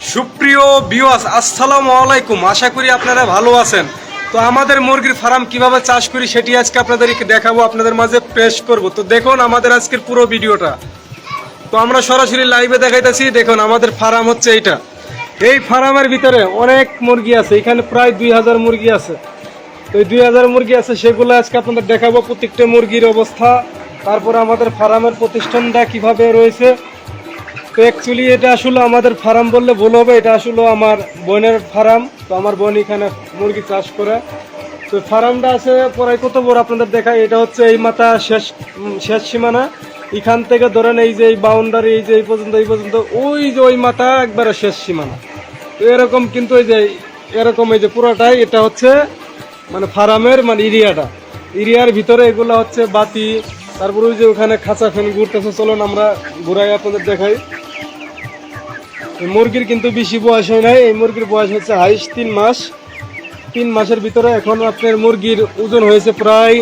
সুপ্রিয় বিওয়াস আসসালামু আলাইকুম। আশা করি আপনারা ভালো আছেন। তো আমাদের মুরগির ফার্ম কীভাবে চাষ করি সেটি আজকে আপনাদেরকে দেখাবো, আপনাদের মাঝে পেশ করব। তো দেখুন আমাদের আজকের পুরো ভিডিওটা। তো আমরা সরাসরি লাইভে দেখাইতেছি। দেখুন আমাদের ফার্ম হচ্ছে এইটা। এই ফার্মের ভিতরে অনেক মুরগি আছে। এখানে প্রায় দুই হাজার মুরগি আছে। তো এই দুই হাজার মুরগি আছে, সেগুলো আজকে আপনাদের দেখাবো প্রত্যেকটা মুরগির অবস্থা। তারপরে আমাদের ফার্মের প্রতিষ্ঠানটা কীভাবে রয়েছে। তো অ্যাকচুয়ালি এটা আসলে আমাদের ফার্ম বললে ভুল হবে, এটা আসলে আমার বোনের ফার্ম তো আমার বোন এখানে মুরগি চাষ করে। তো ফার্মটা আছে প্রায় কত বড় আপনাদের দেখায় এটা হচ্ছে এই মাথা শেষ শেষ সীমানা। এখান থেকে ধরেন এই যে এই বাউন্ডারি এই যে এই পর্যন্ত এই পর্যন্ত, ওই যে ওই মাথা একবারে শেষ সীমানা। তো এরকম কিন্তু এই যে, এরকম এই যে পুরোটাই, এটা হচ্ছে মানে ফার্মের মানে এরিয়াটা এরিয়ার ভিতরে এগুলো হচ্ছে বাতি, তারপরে ওই যে ওখানে খাঁচা ফ্যান ঘুরতেছে, চলুন আমরা ঘুরাই আপনাদের দেখাই। এই মুরগির কিন্তু বেশি বয়স হয় নাই। এই মুরগির বয়স হচ্ছে হাইস তিন মাস। তিন মাসের ভিতরে এখন আপনার মুরগির ওজন হয়েছে প্রায়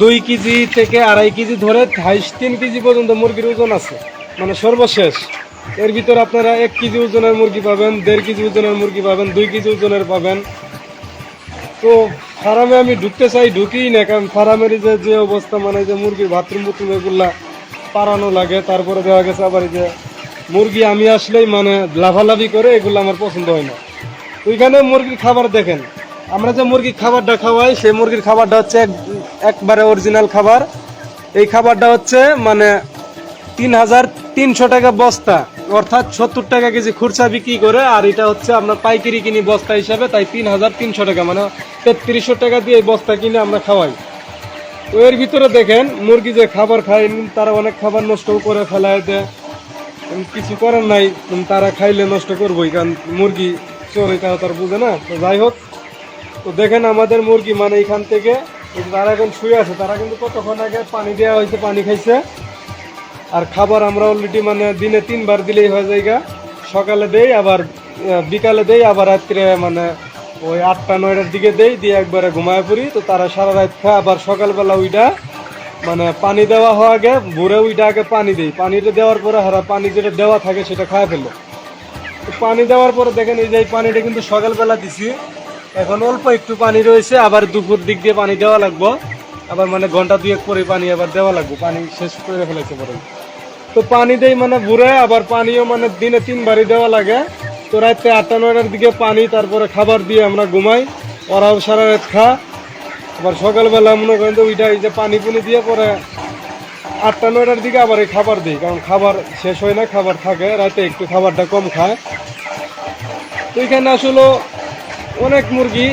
দুই কেজি থেকে আড়াই কেজি ধরে। হাইস তিন কেজি পর্যন্ত মুরগির ওজন আছে মানে সর্বশেষ। এর ভিতরে আপনারা এক কেজি ওজনের মুরগি পাবেন, দেড় কেজি ওজনের মুরগি পাবেন, দুই কেজি ওজনের পাবেন। তো ফার্মে আমি ঢুকতে চাই, ঢুকিই না, কারণ ফার্মের যে যে অবস্থা মানে যে মুরগির বাথরুম বুথরুম এগুলা পারানো লাগে, তারপরে দেওয়া গেছে আবার যে মুরগি আমি আসলেই মানে লাফালাফি করে এগুলো আমার পছন্দ হয় না। ওইখানে মুরগির খাবার দেখেন, আমরা যে মুরগির খাবারটা খাওয়াই, সেই মুরগির খাবারটা হচ্ছে এক- একবারে অরিজিনাল খাবার। এই খাবারটা হচ্ছে মানে তিন হাজার তিনশো টাকা বস্তা, অর্থাৎ সত্তর টাকা কেজি খুরচা বিক্রি করে, আর এটা হচ্ছে আপনার পাইকারি কিনি বস্তা হিসাবে তাই তিন হাজার তিনশো টাকা মানে তেত্রিশশো টাকা দিয়ে এই বস্তা কিনে আমরা খাওয়াই। তো এর ভিতরে দেখেন, মুরগি যে খাবার খায়, তারা অনেক খাবার নষ্ট করে ফেলায় দেয়। কিছু করার নাই তারা খাইলে নষ্ট করবোই, কারণ মুরগি চোর এটা তার বুঝে না। তো যাই হোক, তো দেখেন আমাদের মুরগি মানে এখান থেকে তারা এখন শুয়ে আছে, তারা কিন্তু কতক্ষণ আগে পানি দেওয়া হয়েছে, পানি খাইছে। আর খাবার আমরা অলরেডি মানে দিনে তিনবার দিলেই হয়ে যায় গা। সকালে দেই, আবার বিকালে দেই, আবার রাত্রে মানে ওই আটটা, নয়টার দিকে দেই, দিয়ে একবারে ঘুমায় পড়ি। তো তারা সারা রাত খায়, আবার সকালবেলা ওইটা মানে পানি দেওয়া হওয়া আগে ভোরে ওইটা আগে পানি দেই। পানিটা দেওয়ার পরে হারা পানি যেটা দেওয়া থাকে সেটা খায় ফেলে। পানি দেওয়ার পরে দেখেন এই যে পানিটা কিন্তু সকালবেলা দিছি। এখন অল্প একটু পানি রয়েছে, আবার দুপুর দিক দিয়ে পানি দেওয়া লাগবো। আবার মানে ঘণ্টা দুয়েক পরে পানি আবার দেওয়া লাগবে। পানি শেষ করে ফেলেছে পরে। তো পানি দেই মানে ভোরে, আবার পানিও মানে দিনে তিনবারই দেওয়া লাগে। তো রাত্রে আটটা, নয়টার দিকে পানি, তারপরে খাবার দিয়ে আমরা ঘুমাই। ওরাও সারা রাত খা আবার সকালবেলা মনে করেন যে ওইটা এই যে পানি পুনি দিয়ে পরে আটটা, নয়টার দিকে আবার এই খাবার দিই, কারণ খাবার শেষ হয় না, খাবার থাকে, রাতে একটু খাবারটা কম খায়। তো এখানে আসলে অনেক মুরগি,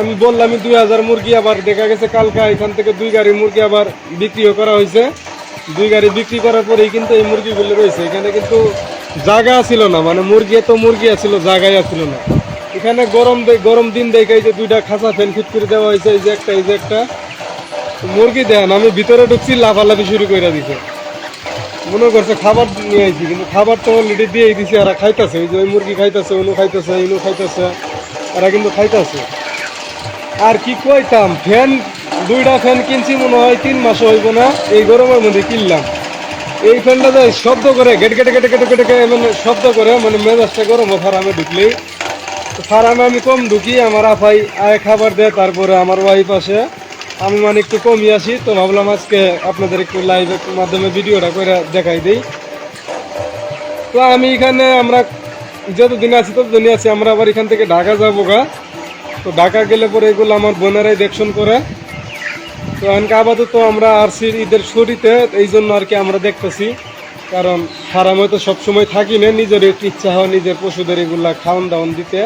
আমি বললাম দুই হাজার মুরগি আবার দেখা গেছে কালকা এখান থেকে দুই গাড়ি মুরগি আবার বিক্রিও করা হয়েছে। দুই গাড়ি বিক্রি করার পরেই কিন্তু এই মুরগিগুলো রয়েছে। এখানে কিন্তু জায়গা ছিল না মানে মুরগি এত মুরগি আছিল জায়গায় ছিল না। এখানে গরম গরম দিন দেখে যে দুইটা খাঁচা ফ্যান ফিট করে দেওয়া হয়েছে, এই যে একটা, এই যে একটা। মুরগি দেন, আমি ভিতরে ঢুকছি, লাফালাফি শুরু করে দিছে। মনে করছে খাবার নিয়ে আইছি, কিন্তু খাবার তো অলরেডি দিয়ে দিছি আর খাইতেছে। এই যে ওই মুরগি খাইতেছে অনু খাইতেছে, ইনু খাইতেছে, এরা কিন্তু খাইতেছে। আর কি কইতাম, ফ্যান, দুইটা ফ্যান কিনছি মনে হয় তিন মাস হইব না, এই গরমের মধ্যে কিনলাম। এই ফ্যানটা যে শব্দ করে, গেট, গেটে গেটে গেটে গেটে মানে শব্দ করে মানে মেজাজটা গরম ফার্মে ঢুকলেই ফার্মে আমি কম ঢুকি, আমার আফাই আয় খাবার দেয়, তারপরে আমার ওয়াইফ আসে। আমি মানে একটু কমই আসি, তো ভাবলাম আজকে আপনাদের একটু লাইভের মাধ্যমে ভিডিওটা করে দেখাই দিই। তো আমি এখানে আমরা যতদিন আছি ততদিনই আছি, আমরা আবার এখান থেকে ঢাকা যাব গা। তো ঢাকা গেলে পরে এগুলো আমার বোনেরাই দেখশন করে। তো এনকে আপাতত আমরা আরসির ঈদের ছুটিতে, এই জন্য আর কি আমরা দেখতেছি। কারণ ফার্মে তো সবসময় থাকি না, নিজের একটু ইচ্ছা হয় নিজের পশুদের এগুলা খাওয়ান দাওয়ান দিতে।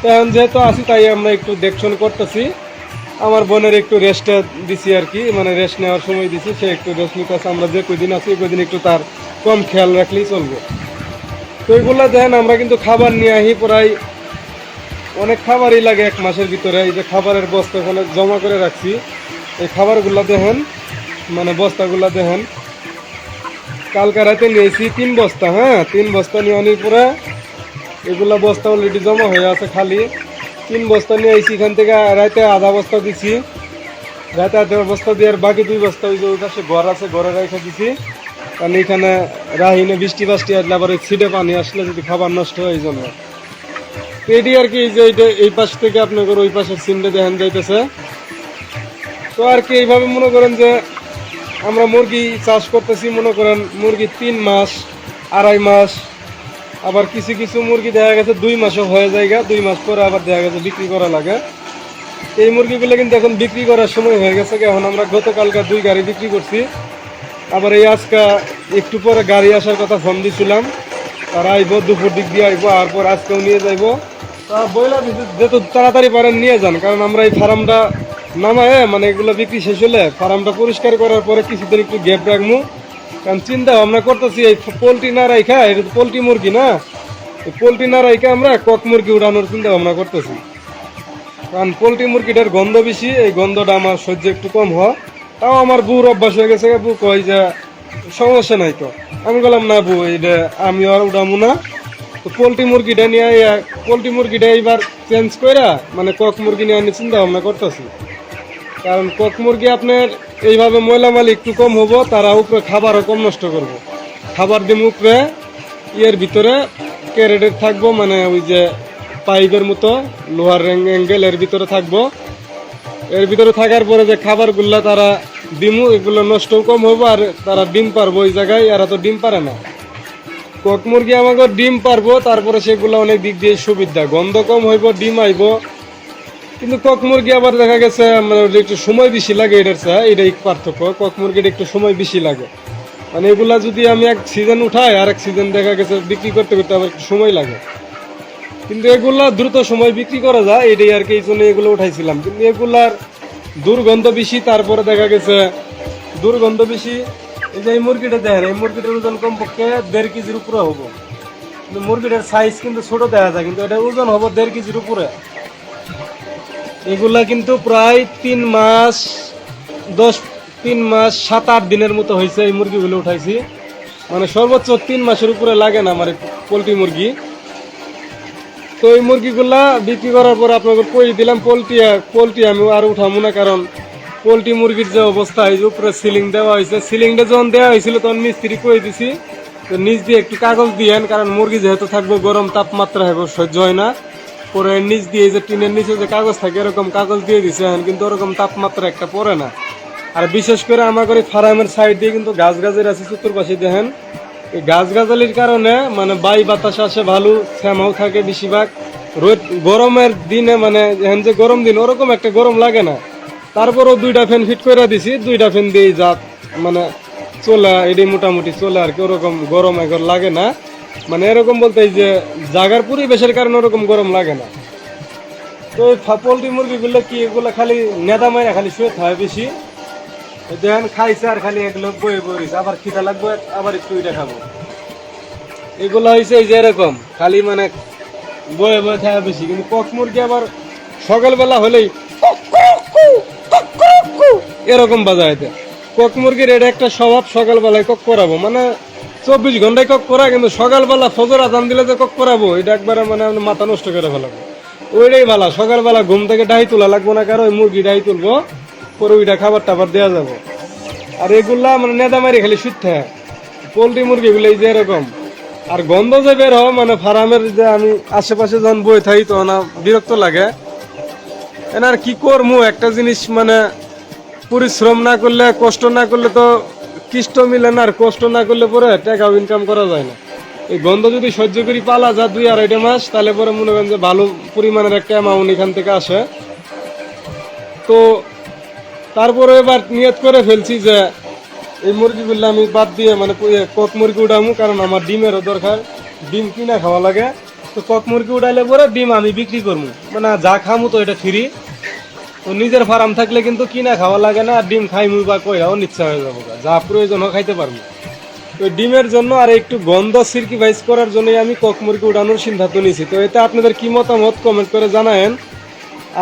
তো এখন যেহেতু আছি, তাই আমরা একটু দেখশন করতেছি। আমার বোনের একটু রেস্ট দিছি আর কি মানে রেস্ট নেওয়ার সময় দিছি, সে একটু রেস্ট নিতেছে। আমরা যে কদিন আছি কদিন একটু তার কম খেয়াল রাখলেই চলবে। তো এগুলা দেখেন, আমরা কিন্তু খাবার নিয়ে আহি প্রায় অনেক খাবারই লাগে এক মাসের ভিতরে। এই যে খাবারের বস্তা ওখানে জমা করে রাখছি। এই খাবারগুলা দেখেন মানে বস্তাগুলা দেখেন। কালকে রাতে নিয়েছি তিন বস্তা হ্যাঁ? তিন বস্তা নিয়ে আনির পরে এগুলা বস্তা অলরেডি জমা হয়ে আছে খালি। তিন বস্তা নিয়ে আইছি, এখান থেকে রাতে আধা বস্তা দিছি। রাতে আধা বস্তা দিয়ে আর বাকি দুই বস্তা ওই যে ওই পাশে ঘর আছে, ঘরে রেখে দিছি। কারণ এখানে রাহিনে বৃষ্টি বাষ্টি আসলে আবার ছিটে পানি আসলে যদি খাবার নষ্ট হয় এই জন্য। এটি আর কি যে এই পাশ থেকে আপনাদের ওই পাশের সিনটা দেখেন যাইতেছে। তো আর কি, এইভাবে মনে করেন যে আমরা মুরগি চাষ করতেছি, মনে করেন মুরগি তিন মাস, আড়াই মাস আবার কিছু কিছু মুরগি দেখা গেছে দুই মাসও হয়ে যায় দুই মাস পরে আবার দেখা গেছে বিক্রি করা লাগে। এই মুরগিগুলো কিন্তু এখন বিক্রি করার সময় হয়ে গেছে এখন আমরা গতকালকে দুই গাড়ি বিক্রি করছি। আবার এই আজকে একটু পরে গাড়ি আসার কথা ফোন দিছিলাম। তারা আইব, দুপুর দিক দিয়ে আইব, আর পর আজকেও নিয়ে যাইব। তা বইলা যেহেতু তাড়াতাড়ি পারেন নিয়ে যান, কারণ আমরা এই ফার্মটা নামায় মানে এগুলো বিক্রি শেষ হলে ফার্মটা পরিষ্কার করার পরে কিছুদিন একটু গ্যাপ রাখব কারণ চিন্তা ভাবনা করতেছি, এই পোলট্রি না রাইখা, এটা তো পোলট্রি মুরগি না? পোলট্রি না রাইখা আমরা কক মুরগি উড়ানোর চিন্তা ভাবনা করতেছি। কারণ পোলট্রি মুরগিটার গন্ধ বেশি, এই গন্ধটা আমার সহ্য একটু কম হয় তাও আমার বুর অভ্যাস হয়ে গেছে বউ কয় যে, সমস্যা নাই তো। আমি বললাম, না বউ এটা আমি আর উঠামো না। তো পোলট্রি মুরগিটা নিয়ে পোলট্রি মুরগিটা এইবার চেঞ্জ কইরা মানে কক মুরগি নিয়ে আমি চিন্তা ভাবনা করতেছি। কারণ কক মুরগি আপনার এইভাবে ময়লা মালি একটু কম হব, তারা উপরে খাবারও কম নষ্ট করব। খাবার দিম উপরে, ইয়ের ভিতরে ক্যারেটের থাকব মানে ওই যে পাইপের মতো, লোহার অ্যাঙ্গেল এর ভিতরে থাকব। এর ভিতরে থাকার পরে যে খাবারগুলা তারা ডিমু এগুলো নষ্টও কম হব, আর তারা ডিম পারব ওই জায়গায়, এরা তো ডিম পারে না। কক মুরগি আমাকে ডিম পারব, তারপরে সেগুলো অনেক দিক দিয়ে সুবিধা। গন্ধ কম হইব, ডিম আইব কিন্তু কক মুরগি আবার দেখা গেছে মানে একটু সময় বেশি লাগে এটার চেয়ে, এটাই পার্থক্য। কক মুরগির একটু সময় বেশি লাগে। মানে এগুলা যদি আমি এক সিজন উঠাই আর এক সিজন দেখা গেছে বিক্রি করতে করতে আবার একটু সময় লাগে। কিন্তু এগুলা দ্রুত সময় বিক্রি করা যায়, এটাই আর কি, এই জন্য এগুলো উঠাইছিলাম। কিন্তু এগুলার দুর্গন্ধ বেশি, তারপরে দেখা গেছে দুর্গন্ধ বেশি। এই যে এই মুরগিটা দেখেন, এই মুরগিটার ওজন কমপক্ষে দেড় কেজির উপরে হব। কিন্তু মুরগিটার সাইজ কিন্তু ছোট দেখা যায়, কিন্তু এটা ওজন হব দেড় কেজির উপরে। এগুলা কিন্তু প্রায় তিন মাস, দশ, তিন মাস, সাত, আট দিনের মতো হয়েছে এই মুরগিগুলো উঠাইছি। মানে সর্বোচ্চ তিন মাসের উপরে লাগে না আমার পোলট্রি মুরগি। তো এই মুরগিগুলা বিক্রি করার পর আপনাকে কই দিলাম, পোলট্রি পোলট্রি আমি আর উঠাবো না, কারণ পোলট্রি মুরগির যে অবস্থা যে উপরে সিলিং দেওয়া হয়েছে, সিলিংটা যখন দেওয়া হয়েছিল, তখন মিস্ত্রি কই দিছি, তো নিচ দিয়ে একটু কাগজ দিয়েন, কারণ মুরগি যেহেতু থাকবে গরম, তাপমাত্রা হবে সহ্য হয় না। পরে নিচ দিয়ে যে টিনের নিচে যে কাগজ থাকে, এরকম কাগজ দিয়ে এখন, কিন্তু ওরকম তাপমাত্রা একটা পড়ে না। আর বিশেষ করে আমার করে ফার্মের সাইড দিয়ে কিন্তু গাছ গাছের আছে চতুর্পাশে দেখেন। এই গাছ গাছালির কারণে মানে বাই বাতাস আসে ভালো শ্যামাও থাকে বেশিরভাগ। রোদ, গরমের দিনে মানে এখন যে গরম দিন, ওরকম একটা গরম লাগে না। তারপরও দুইটা ফ্যান ফিট করে দিছি, দুইটা ফ্যান দিয়ে যা মানে চলে এটি মোটামুটি চলে আর কি, ওরকম গরম এখন লাগে না। মানে এরকম বলতে যে জাগার পরিবেশের কারণে ওরকম গরম লাগে না। তো এই পোলট্রি মুরগিগুলো কি এগুলো খালি নেদা মাইরা খালি শুয়ে থাকে বেশি? দেখেন খাইছে আর খালি এগুলো বয়ে বইছে আবার খিদা লাগবে, আবার একটু এটা খাব। এগুলো হয়েছে এই যে এরকম, খালি মানে বয়ে বয়ে খাওয়া বেশি। কিন্তু কক মুরগি আবার সকালবেলা হলেই এরকম এরকম বাজাইতে। কক মুরগির এটা একটা স্বভাব সকালবেলায় কক করাবো। মানে চব্বিশ ঘন্টায় কক করা, কিন্তু সকালবেলা ফজর আজান দিলে যে কক করাবো, এটা একবারে মানে মাথা নষ্ট করে ফেলাবো। ওইটাই ভালো, সকালবেলা ঘুম থেকে ডাই তোলা লাগবো না কারও মুরগি ডাই তুলবো, পরে ওইটা খাবার টাবার দেওয়া যাব। আর এগুলা মানে নেদা মারি খালি শুদ্ধ পোলট্রি মুরগিগুলো এই যে এরকম। আর গন্ধ যে বের হয় মানে ফার্মের যে আমি আশেপাশে যখন বই থাকি, তখন বিরক্ত লাগে। এনার কি করব একটা জিনিস মানে পরিশ্রম না করলে, কষ্ট না করলে তো কৃষ্ট মিলে না আর কষ্ট না করলে পরে টাকা ইনকাম করা যায় না। এই গন্ধ যদি সহ্য করি পালা যা দুই আড়াইটা মাস, তাহলে পরে মনে করেন যে ভালো পরিমাণের একটা অ্যামাউন্ট এখান থেকে আসে। তো তারপরে এবার নিয়ত করে ফেলছি যে এই মুরগিগুলো আমি বাদ দিয়ে মানে কক মুরগি উঠামু, কারণ আমার ডিমেরও দরকার। ডিম কিনা খাওয়া লাগে। তো কক মুরগি উঠাইলে পরে ডিম আমি বিক্রি করব মানে যা খামু তো এটা ফ্রি তো নিজের ফার্ম থাকলে কিন্তু কিনা খাওয়া লাগে না, আর ডিম খাইমু বা কইরাও নিচ্ছা হয়ে যাব যা প্রয়োজন খাইতে পারব তো ডিমের জন্য আর একটু গন্ধ সিরকিভাইজ করার জন্যই আমি কক মুরগি উড়ানোর সিদ্ধান্ত নিয়েছি। তো এতে আপনাদের কি মতামত কমেন্ট করে জানায়েন।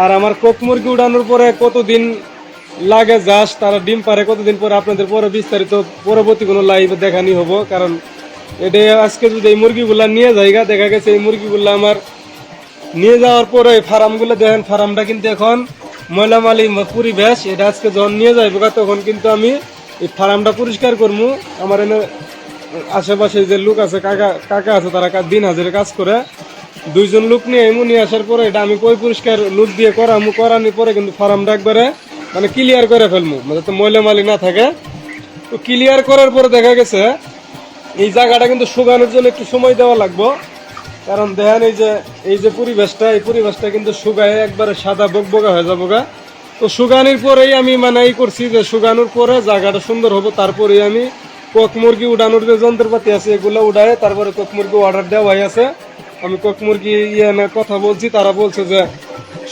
আর আমার কক মুরগি উড়ানোর পরে কতদিন লাগে যাস, তারা ডিম পারে, কতদিন পরে আপনাদের পরে বিস্তারিত পরবর্তী কোনো লাইভে দেখানি হব। কারণ এটা আজকে যদি এই মুরগিগুলা নিয়ে যাইগা, দেখা গেছে এই মুরগিগুলা আমার নিয়ে যাওয়ার পরে ফার্মগুলো দেখেন, ফার্মটা কিন্তু এখন ময়লামালি পরিবেশ, এটা আজকে যখন নিয়ে যাইব তখন কিন্তু আমি এই ফার্মটা পরিষ্কার করব আমার এনে আশেপাশে যে লোক আছে, কাকা কাকা আছে, তারা দিন হাজারে কাজ করে। দুইজন লোক নিয়ে এমন নিয়ে আসার পরে এটা আমি কই পরিষ্কার লোক দিয়ে করামু করানোর পরে কিন্তু ফার্মটা একবারে মানে ক্লিয়ার করে ফেলব মানে যাতে ময়লা মালি না থাকে। তো ক্লিয়ার করার পরে দেখা গেছে, এই জায়গাটা কিন্তু শুকানোর জন্য একটু সময় দেওয়া লাগবে। কারণ দেখেন এই যে এই যে পরিবেশটা, এই পরিবেশটা কিন্তু শুকায় একবারে সাদা বকবকা হয়ে যাব গা। তো শুকানোর পরেই আমি মানে এই করছি যে শুকানোর পরে জায়গাটা সুন্দর হবে, তারপরেই আমি কক মুরগি উড়ানোর যে যন্ত্রপাতি আছে, এগুলো উড়ায় তারপরে কক মুরগি অর্ডার দেওয়াই আছে। আমি কক মুরগি ইয়ে কথা বলছি, তারা বলছে যে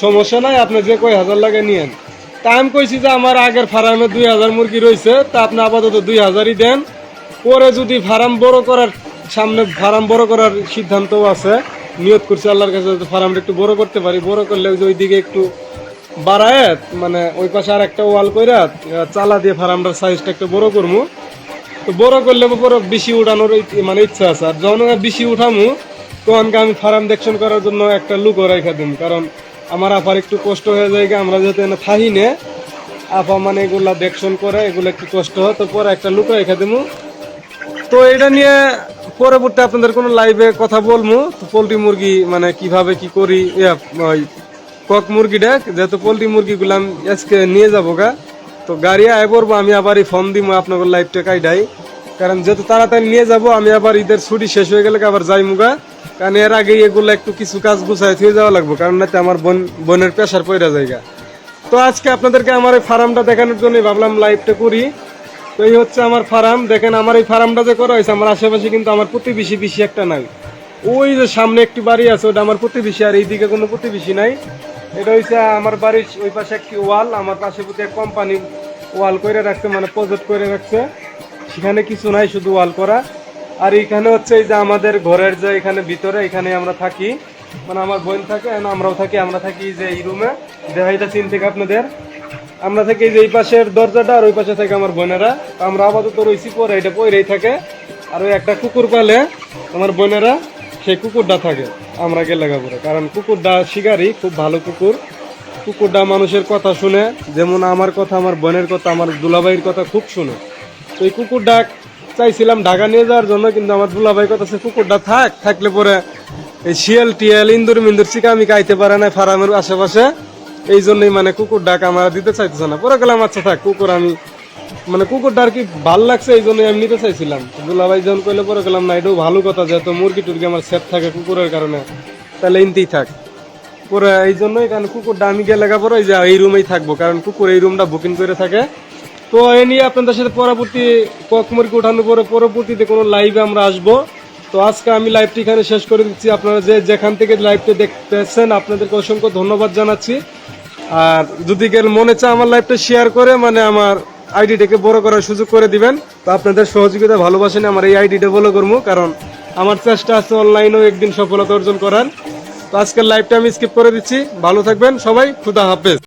সমস্যা নাই, আপনি যে কয় হাজার লাগে নিয়েন। তা আমি কইছি যে আমার আগের ফার্মে দুই হাজার মুরগি রয়েছে, তা আপনি আপাতত দুই হাজারই দেন। পরে যদি ফার্ম বড় করার সামনে ফার্ম বড় করার সিদ্ধান্তও আছে। নিয়ত করছি আল্লাহর কাছে ফার্মটা একটু বড় করতে পারি। বড় করলে ওই যে ওইদিকে একটু বাড়ায় মানে ওই পাশে আর একটা ওয়াল কইরা চালা দিয়ে ফার্মটার সাইজটা একটু বড় করব তো বড় করলে পরে বেশি উঠানোর মানে ইচ্ছা আছে। আর যখন বেশি উঠামু, তখন আমি ফার্ম দেখশন করার জন্য একটা লুকও রেখে দিন কারণ আমার আপার একটু কষ্ট হয়ে যায় আমরা যাতে এনে থাহি নে, আপা মানে এগুলা দেখশন করে, এগুলো একটু কষ্ট হয়, তো পরে একটা লুকও রেখে দেবো তো এটা নিয়ে পরবর্তী আপনাদের কোনো লাইভে কথা বলব পোলট্রি মুরগি মানে কীভাবে কি করি? কক মুরগিটা, যেহেতু পোলট্রি মুরগিগুলো আমি আজকে নিয়ে যাব গা, তো গাড়ি আয় পড়ব, আমি আবার এই ফোন দিব আপনাদের লাইভটা কাইডাই। কারণ যেহেতু তাড়াতাড়ি নিয়ে যাব, আমি আবার ঈদের ছুটি শেষ হয়ে গেলে আবার যাই মুগা কারণ এর আগে এগুলো একটু কিছু কাজ গুছাই থুয়ে যাওয়া লাগবে, কারণ নাতে আমার বোন, বোনের প্রেশার পয়রা জায়গা তো আজকে আপনাদেরকে আমার এই ফার্মটা দেখানোর জন্য ভাবলাম লাইভটা করি। তো এই হচ্ছে আমার ফার্ম। দেখেন, আমার এই ফার্মটা যে করা হয়েছে, আমার আশেপাশে কিন্তু আমার প্রতিবেশী বেশি একটা নাই। ওই যে সামনে একটি বাড়ি আছে, ওটা আমার প্রতিবেশী, আর এইদিকে কোনো প্রতিবেশী নাই। এটা হচ্ছে আমার বাড়ির ওই পাশে একটি ওয়াল, আমার পাশে প্রতি এক কোম্পানি ওয়াল করে রাখছে মানে প্রজেক্ট করে রাখছে। সেখানে কিছু নাই, শুধু ওয়াল করা। আর এইখানে হচ্ছে এই যে আমাদের ঘরের যে এখানে ভিতরে, এখানে আমরা থাকি। মানে আমার বোন থাকে আমরাও থাকি, আমরা থাকি যে এই রুমে চিন থেকে আপনাদের। আমরা থাকি যে এই পাশের দরজাটা আর ওই পাশে থাকে আমার বোনেরা আমরা আপাতত রয়েছি পরে, এটা পরেই থাকে। আর ওই একটা কুকুর পালে আমার বোনেরা, সেই কুকুরটা থাকে আমরা গেলে পরে। কারণ কুকুরটা শিকারি, খুব ভালো কুকুর। কুকুরটা মানুষের কথা শুনে, যেমন আমার কথা, আমার বোনের কথা, আমার দুলাভাইয়ের কথা খুব শুনে। তো এই কুকুরটা চাইছিলাম ঢাকা নিয়ে যাওয়ার জন্য, কিন্তু আমার দুলাভাই কথা সে কুকুরটা থাক। থাকলে পরে এই শিয়াল টিয়াল ইন্দুর মিন্দুর চিকামি খাইতে পারে না ফার্মের আশেপাশে। এই জন্যই মানে কুকুর ডাক আমার দিতে চাইতেছে না। পরে গেলাম আচ্ছা থাক, কুকুর আমি মানে কুকুরটা আর কি ভালো লাগছে এই জন্যই আমি নিতে চাইছিলাম। দুলাভাই যখন কইলে, পরে গেলাম, না, এটাও ভালো কথা যেহেতু মুরগি টুরগি আমার সেফ থাকে কুকুরের কারণে। তাহলে ইনতেই থাক। পরে এই জন্যই কারণ কুকুরটা আমি গেলে পরে যে এই রুমেই থাকব, কারণ কুকুর এই রুমটা বুকিং করে থাকে। তো এ নিয়ে আপনাদের সাথে পরবর্তী কক মুরগি ওঠানোর পরে পরবর্তীতে কোনো লাইভে আমরা আসব। তো আজকে আমি লাইভটি এখানে শেষ করে দিচ্ছি। আপনারা যে যেখান থেকে লাইভটা দেখতেছেন, আপনাদেরকে অসংখ্য ধন্যবাদ জানাচ্ছি। আর যদি কেউ মনে চায় আমার লাইভটা শেয়ার করে মানে আমার আইডিটাকে বড় করার সুযোগ করে দিবেন। তো আপনাদের সহযোগিতা ভালোবাসেন আমার এই আইডিটা বলো করব, কারণ আমার চেষ্টা আছে অনলাইনেও একদিন সফলতা অর্জন করার। তো আজকের লাইভটা আমি স্কিপ করে দিচ্ছি। ভালো থাকবেন সবাই, খুদা হাফেজ।